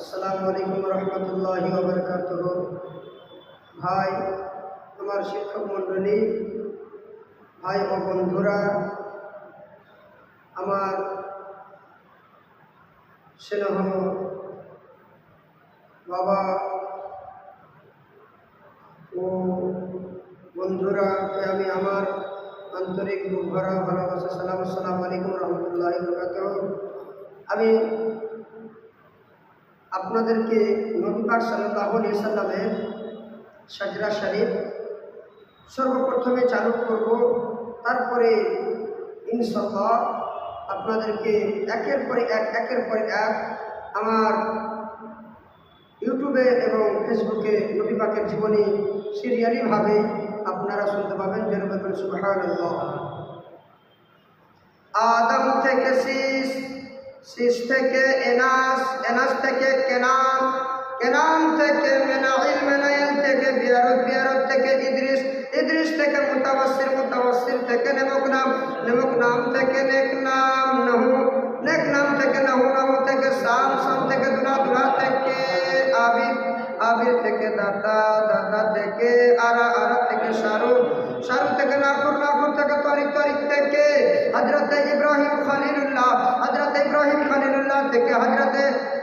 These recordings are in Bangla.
আসসালামু আলাইকুম রহমতুল্লাহ বরকাত ভাই আমার শিক্ষক মণ্ডলী, ভাই ও বন্ধুরা, আমার স্নেহ বাবা ও বন্ধুরাকে আমি আমার আন্তরিক ভরা ভালোবাসা সালাম আসসালামু আলাইকুম রহমতুল্লাহ বরকাত আমি আপনাদেরকে নবী পাক সাল্লাল্লাহু আলাইহি সাল্লামের সাজরা শরীফ সর্বপ্রথমে চালু করব। তারপরে ইনশাল্লাহ আপনাদেরকে একের পরে এক, একের পরে এক আমার ইউটিউবে এবং ফেসবুকে নবী পাকের জীবনী সিরিয়ালিভাবে আপনারা শুনতে পাবেন। বলবেন, সুবহানাল্লাহ। আদম থেকে শীষ শীষ থেকে এনাস এনাস থেকে কেনান কেনান থেকে মেনাইল মেনাইল থেকে বিয়ারত বিয়ারত থেকে ইদ্রিস ইদ্রিস থেকে মুতাবাসির মুতাবাসির থেকে নেমক নাম নেমক নাম থেকে নেক নাম, নহু, নেক নাম থেকে নহু নহু থেকে সাম সাম থেকে দুনা দুনা থেকে আবির আবির থেকে দাদা দাদা থেকে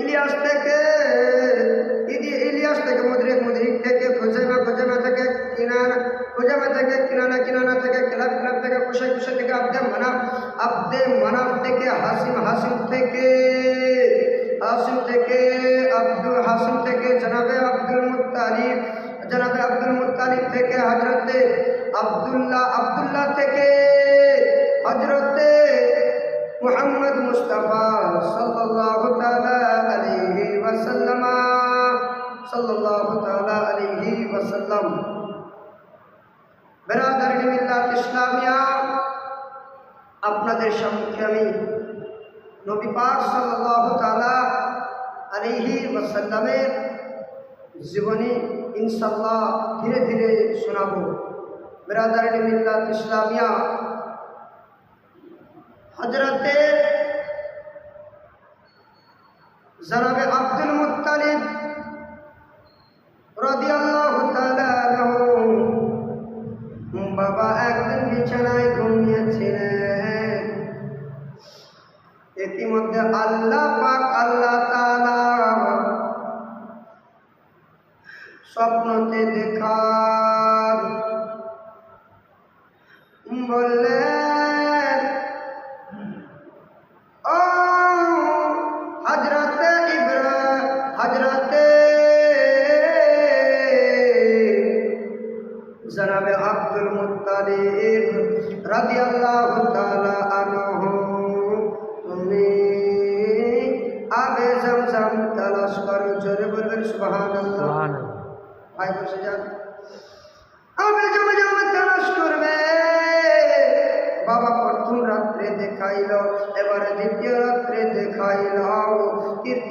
ইলিয়াস থেকে ইলিয়াস থেকে মুদ্রিক মুদ্রিক থেকে, খুজাইমা খুজাইমা থেকে কিনানা, খুজাইমা থেকে কিনানা কিনানা থেকে কিলাব কিলাব থেকে কুশাই কুশাই থেকে আব্দে মানাফ আব্দে মানাফ থেকে হাসিম হাসিম থেকে হাসিম থেকে আব্দুল, হাসিম থেকে জনাবে আব্দুল মুত্তালিব, জনাবে আব্দুল মুত্তালিব থেকে হজরতে আব্দুল্লাহ আব্দুল্লাহ থেকে হজরতে মোহাম্মদ মুস্তাফা সাল্লাল্লাহু তাআলা আলাইহি ওয়াসাল্লাম। সাল্লাল্লাহু তাআলা আলাইহি ওয়াসাল্লাম। বেরাদার মিল্লাত ইসলামিয়া, আপনাদের সম্মুখে আমি নবী পাক সাল্লাল্লাহু তাআলা আলাইহি ওয়াসাল্লামের জীবনী ইনশাআল্লাহ ধীরে ধীরে শোনাবো। বেরাদার মিল্লাত ইসলামিয়া হজরতে জনাবে আব্দুল মুতালিব বাবা একদিন বিছানায় ঘুমিয়েছিলেন। ইতিমধ্যে আল্লাহ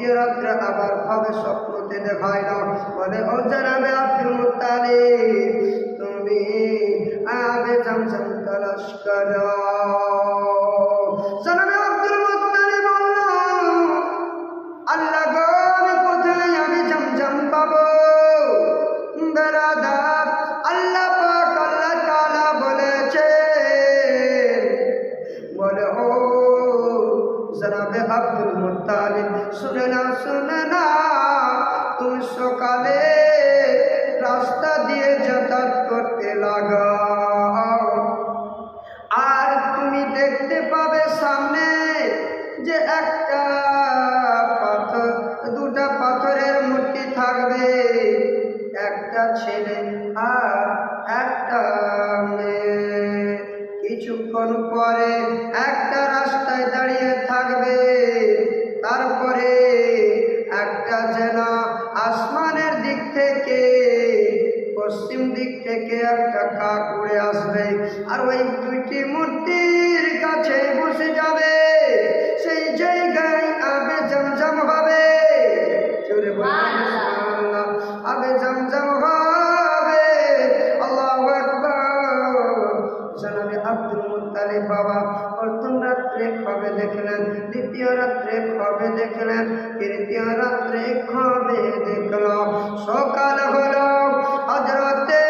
তৃতীয় রাত্রে আবার ভাবে স্বপ্নতে দেখাইল বলে, ও জানাবে আব্দুল মুত্তালিব, তুমি আবে জামজাম তালাশ দেখলেন দ্বিতীয় রাত্রে কবে দেখলেন তৃতীয় রাত্রে কবে দেখল সকাল হল হজরতে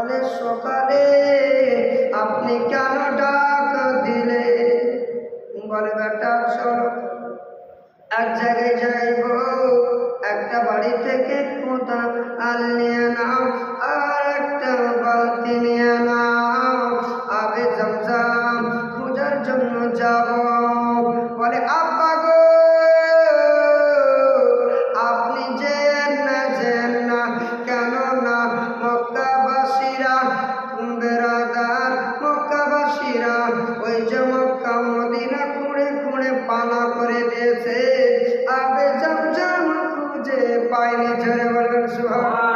সকালে সকালে আপনি কেন ডাক দিলে? বলে, বেটা, চলো। এক জায়গায় যাইব। একটা বাড়ি থেকে কোথা আনলে पाई नीचर वर्गन सुहा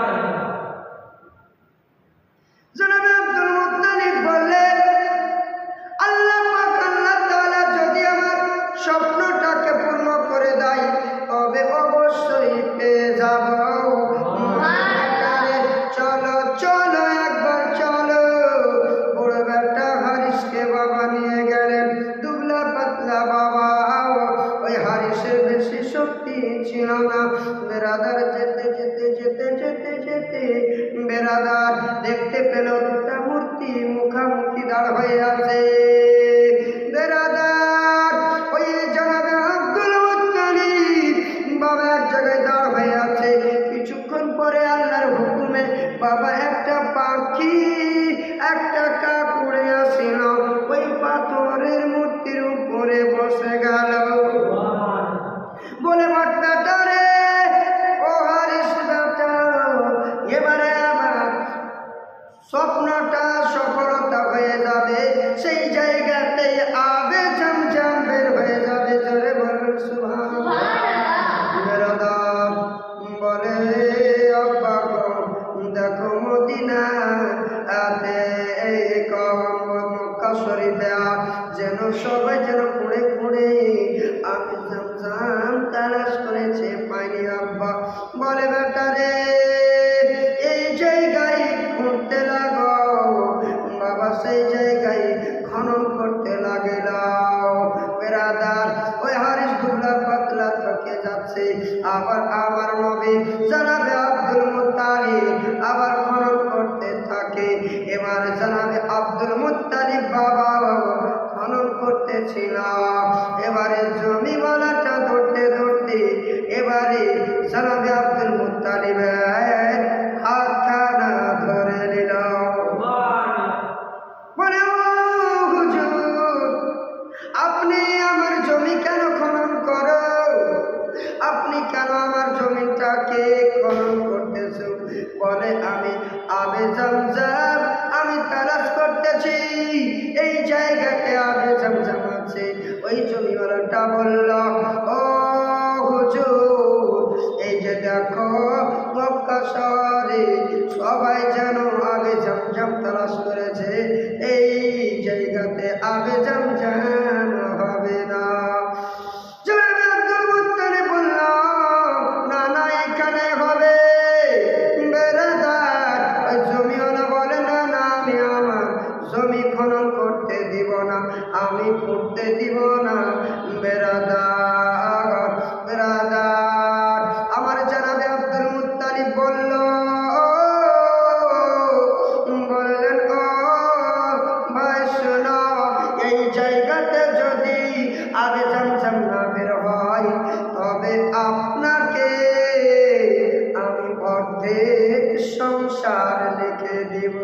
দিব।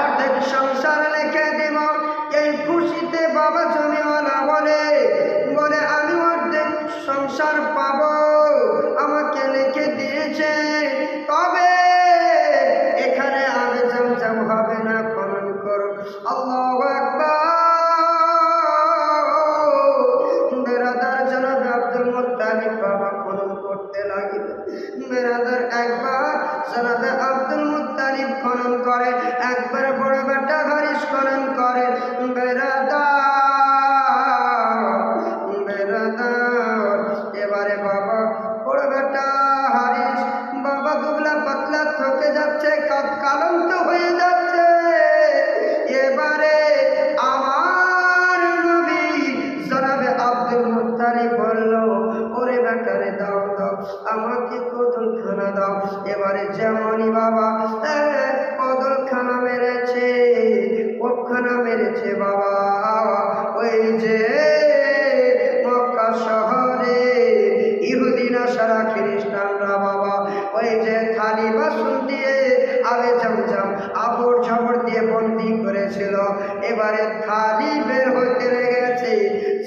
অর্ধেক সংসার রেখে দিব। এই খুশিতে বাবা জমিওয়ালা বলে।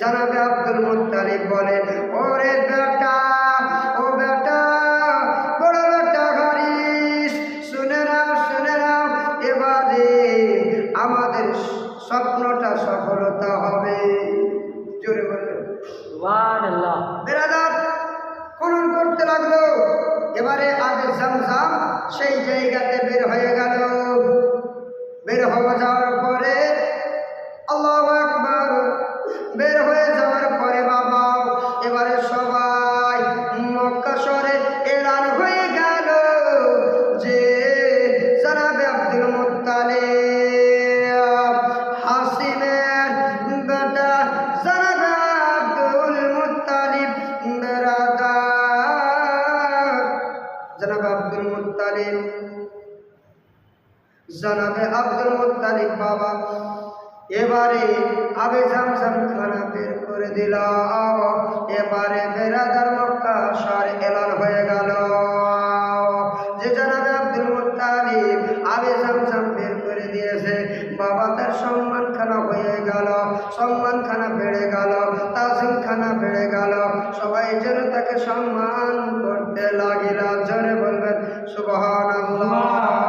জানাবে আব্দুল মুতালিব বলেন এবারে আবে জামজাম খানা বের করে দিলাম। এবারে বেরাদার মক্কা সার এলান হয়ে গেল। যে জানাবে আব্দুল মুতালিব আবে জামজাম বের করে দিয়েছে। বাবা তার সম্মান খানা হয়ে গেল সম্মান খানা বেড়ে গেল তাজিম খানা বেড়ে গেল। সবাই যেন তাকে সম্মান করতে লাগিল। জনে বলবেন শুভ আল্লাহ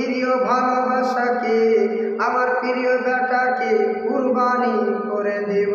প্রিয় ভালোবাসাকে আমার প্রিয় বেটাকে কুরবানি করে দেব।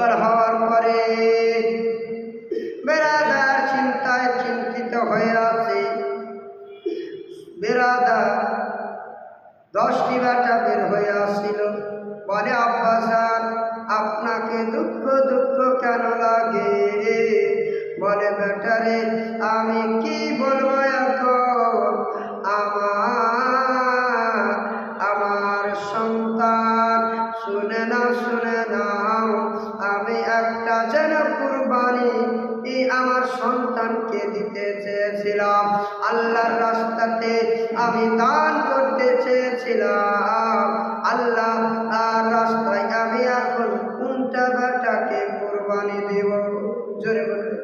अगर हम আল্লাহর রাস্তাতে আমি দান করতে চেয়েছিলাম। আল্লাহ আর রাস্তায় আমি এখন কোনটা বাটাকে কোরবানি দেব। জোরে বলবে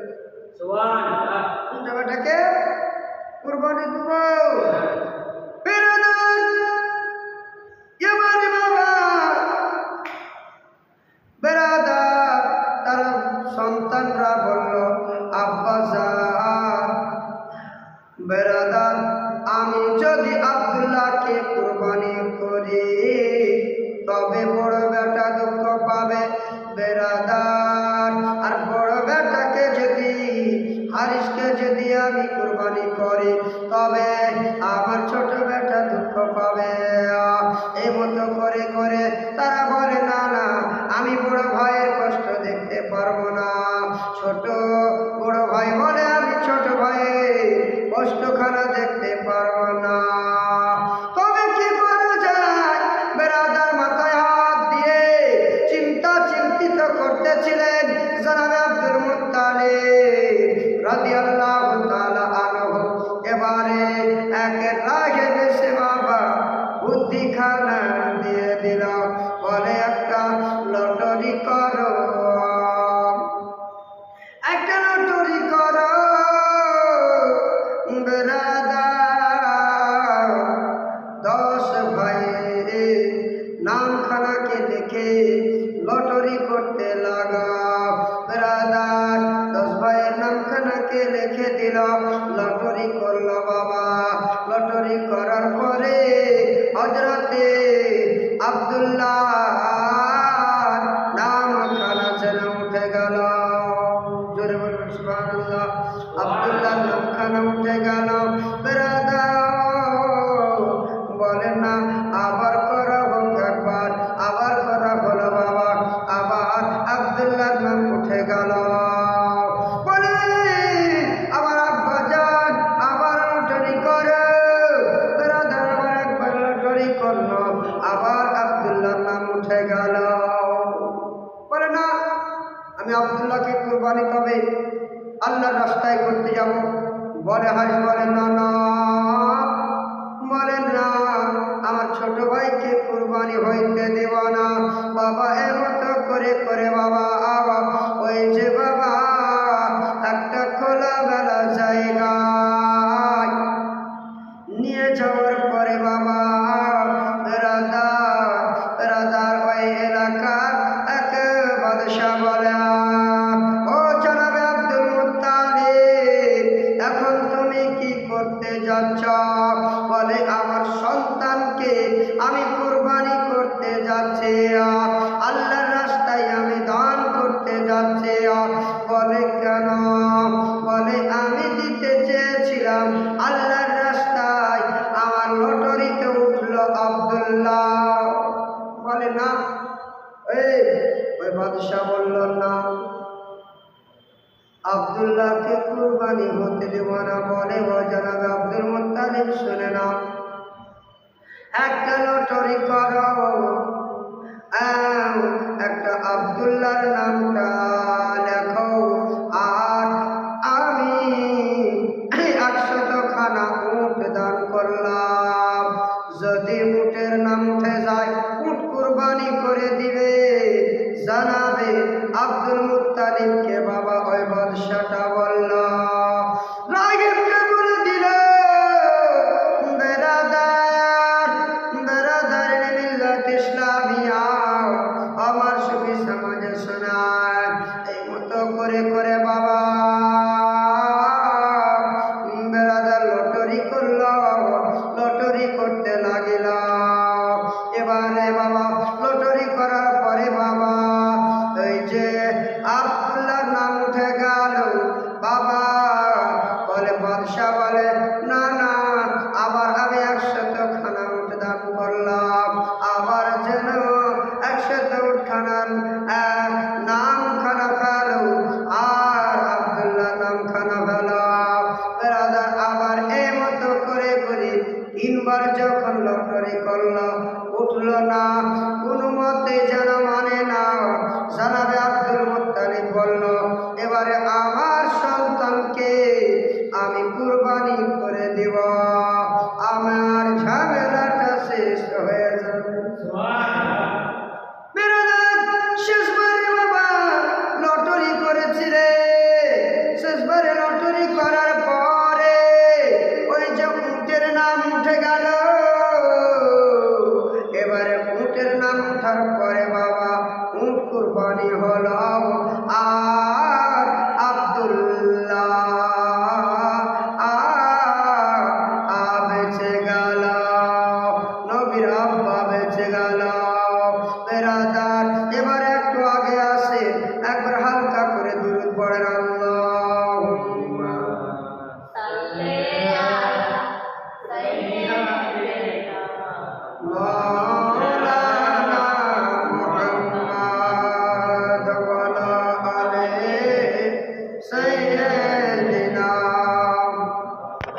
কোনটা বাটাকে কোরবানি দেব। বাদশাহ বলল না। আবদুল্লাহকে কুরবানি হতে দেব না বলে জানাবে আব্দুল মোত্তালিব শুনে না। একটা লটরি কর। একটা আবদুল্লাহর নামটা দেখার পরে বাবা। উট কুরবানি হলাম